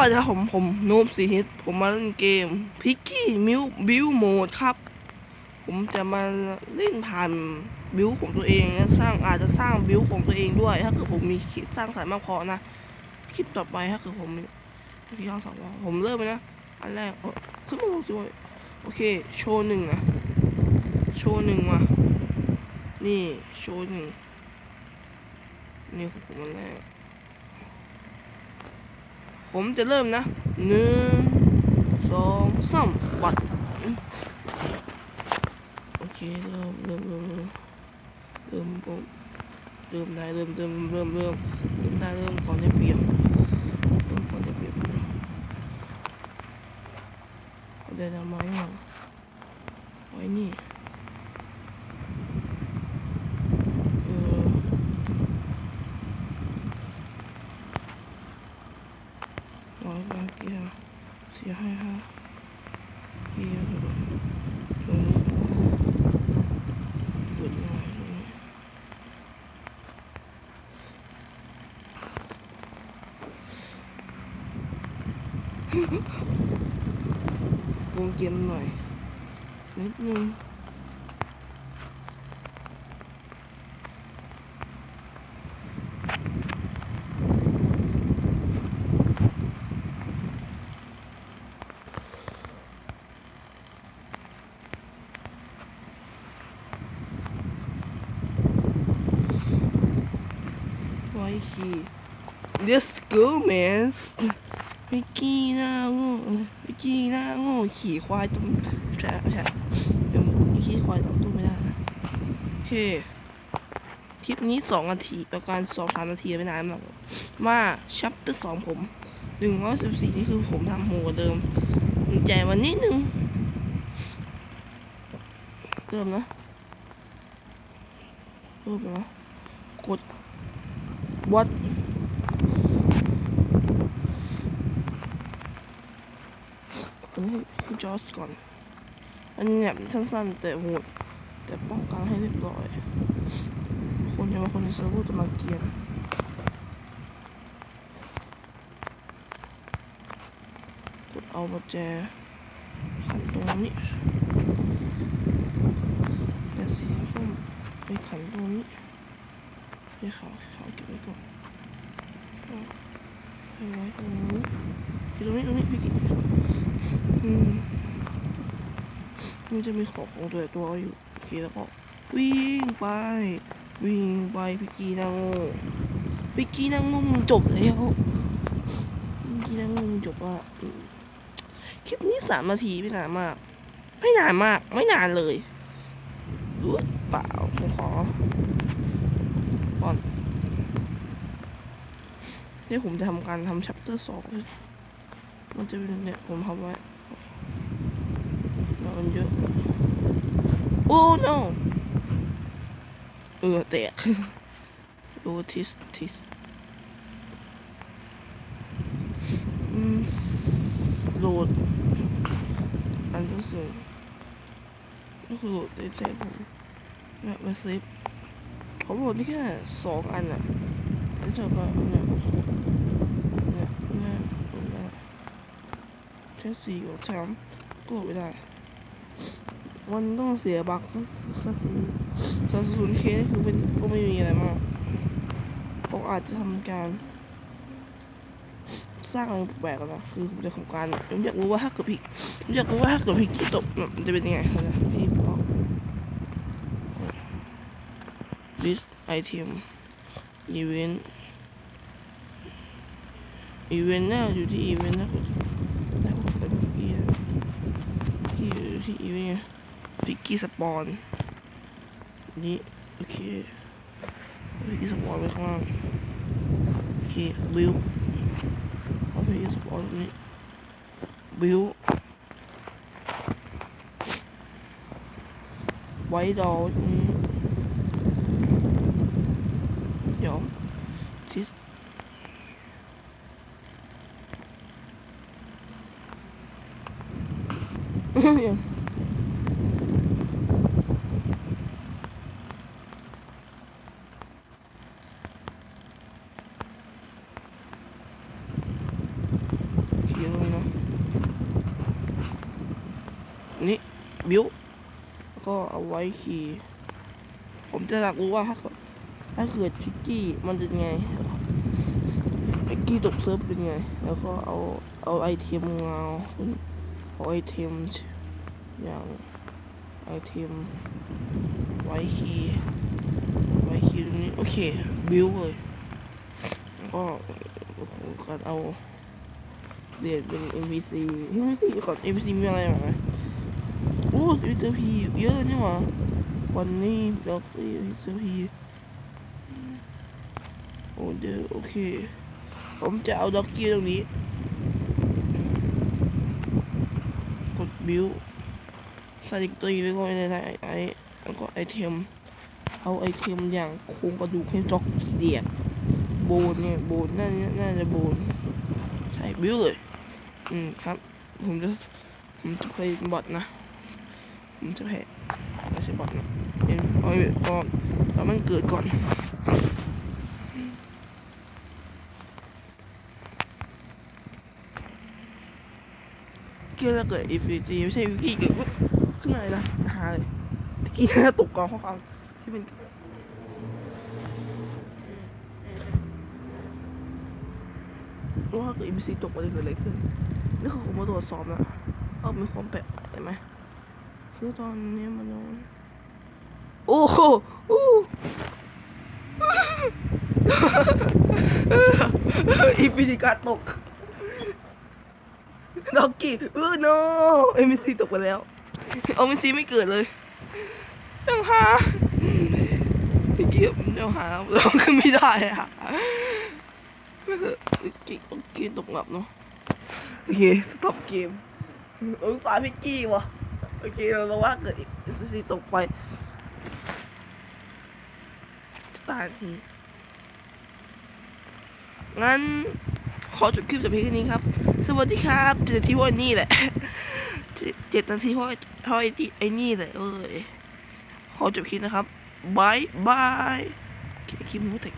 วัสดีครับผมผมโนบสีฮิตผมมาเล่นเกมพิกกี้มิวบิวโหมดครับ ผมจะมาเล่นผ่านบิวของตัวเองนะสร้างอาจจะสร้างบิวของตัวเองด้วย ถ้าเกิดผมมีคิดสร้างสรรค์มากพอนะคลิปต่อไปถ้าเกิดผมมีพี่ย้อนสองว่าผมเริ่มเลยนะอันแรกเออขึ้นมาด้วยโอเค โชว์หนึ่งอะโชว์หนึ่งมานี่โชว์หนึ่งนี่ของผมอันแรก ผมจะเริ่มนะหนึ่งสองสามวัดโอเคเริ่มเริ่มเริ่มเริ่มเติมเริ่มเริ่มได้เริ่มเริ่มเริ่มเริ่มเริ่มได้เริ่มก่อนจะเปลี่ยนเริ่มก่อนจะเปลี่ยนเอาได้ทำไมอะไว้นี่เออ ร้อยบาทเกียร์เสียให้ห้าเกียร์ตรงนี้เปิดหน่อยตรงนี้ วงเกมหน่อยนิดนึงไว้ขี่ Let's go man มิกกี้หน้าโง่มิกกี้หน้าโง่ขี่ควายตรงใช่ใช่เดี๋ยวมิกกี้ควายตรงตู้ไม่ได้โอเคคลิปนี้สองนาทีประมาณสองสามนาทีไม่นานหรอกมาชัปเตอร์สองผมหนึ่งร้อยสิบสี่นี่คือผมทำโหกว่าเดิมใจวันนิดนึงเริ่มนะเริ่มนะกด what อั นนี้ให้จอสก่อน อันนี้แบบสั้นๆแต่โหดแต่ป้องกันให้เรียบร้อย คนจะมาคนในเซิร์ฟเวอร์จะมาเกียนกดเอาประแจขันตรงนี้แต่สีส้มไปขันตรงนี้ไปขาวขาวเก็บไว้ก่อนไปไว้ตรงนี้ที่ตรงนี้ตรงนี้พี่กิ๊ อืมมันจะมีของของตัวตัวอยู่โอเคแล้วก็วิ่งไป วิ่งไปพี่กีนางโง่พี่กีนางโง่มึงจบแล้วพี่กีนางโง่มึงจบอะคลิปนี้สามนาทีไม่นานมาก ไม่นานมาก ไม่นานเลยรู้เปล่าผมขอก่อนนี่ผมจะทำการทำชัปเตอร์สอง มันจะเป็นเนี่ยผมทำไว้มันเยอะ โอ้ no เออแตกดูทิสทิสอืมโหลด อันที่สุดก็คือโหลดได้ใจผมแบบมาซิปผมโหลดได้แค่สองอันอะแล้วจะก็เนี่ยเนี่ยเนี่ย แค่สี่กับสามก็ไม่ได้มันต้องเสียบักก็ก็ซื้อสองศูนย์เคนี่คือเป็นก็ไม่มีอะไรมากเขาอาจจะทำการ สร้างอะไรแปลกๆนะคือผมจะทำการผมอยากรู้ว่าถ้าเกิดผิดผมอยากรู้ว่าถ้าเกิดผิดที่ตกมันจะเป็นยังไงนะที่บล็อก list item event event น่าอยู่ที่ event นะคุณผมเปิดเมื่อกี้นะ ที่อยู่ที่ไงพิกกี้สปอนนี่โอเคพิกกี้สปอนไว้ข้างล่างโอเคบิวเอาพิกกี้สปอนตรงนี้บิวไว้ดอลตรงนี้เดี๋ยวทิส ยอะเลยนะนี่บิ วแล้วก็เอาไว้ขี่ผมจะอยากรู้ว่าถ้าเกิดถ้าเกิดพิกกี้มันจะไงพิกกี้ตกเซิร์ฟเป็นไง แล้วก็เอาเอาไอเทมเงาเอาไอเทมอย่างไอเทมไว้คีไว้คีตรงนี้โอเคบิวเลยแล้วก็โอ้โหการเอาเปลี่ยนเป็น NPC NPC ก่อน NPC มีอะไรบ้าง ไหมโอ้ NPC เยอะเนี่หว่าวันนี้เราคือสพีโอ้เดี๋ยวโอเค ผมจะเอาด็อกกี้ตรงนี้ กดบิวใส่อีกตัวอีกแล้วก็ไอ้ไอ้ไอ้แล้วก็ไอเทม เอาไอเทมอย่างโครงกระดูกให้จ็อกกี้เดียดโบนเนี่ยโบนน่าจะน่าจะโบนใช่บิวเลย อืมครับ ผมจะผมจะไปบอทนะ ผมจะแพ้ไม่ใช่บอทนะเป็นเอาไว้ก่อนตอนมันเกิดก่อนเกี่ยวกับเกิดอีฟิจีไม่ใช่วิกกี้เกิดขึ้นมาเลยนะหาเลยตะกี้น่าตกกองข้อความที่เป็นว่าเกิดอีฟิจีตกมาจะเกิดอะไรขึ้นนี่คือผมมาตรวจสอบนะเอามีความแปลกใช่ไหม คือตอนนี้มันโดนโอ้โหโอ้อีฟิจีกาตกด็อกกี้เออ no เอ็มซีตกไปแล้วเอ็มซีไม่เกิดเลยยังหาตะกี้ยังหาเราก็ไม่ได้อะตะกี้ตะกี้ตกหลับเนาะโอเคสต็อปเกมองศาพิกกี้วะ โอเคเราเราว่าเกิดเอ็มซีตกไปตายทีงั้นขอจบคลิปแต่เพียงแค่นี้ครับ สวัสดีครับเจ็ดนาทีเพราะไอ้นี่แหละเจ็ดเจ็ดนาทีเพราะไอ้เพราะไอ้นี่ไอ้นี่แหละเอ้ยขอจบคลิปนะครับบายบายคลิปมูเทค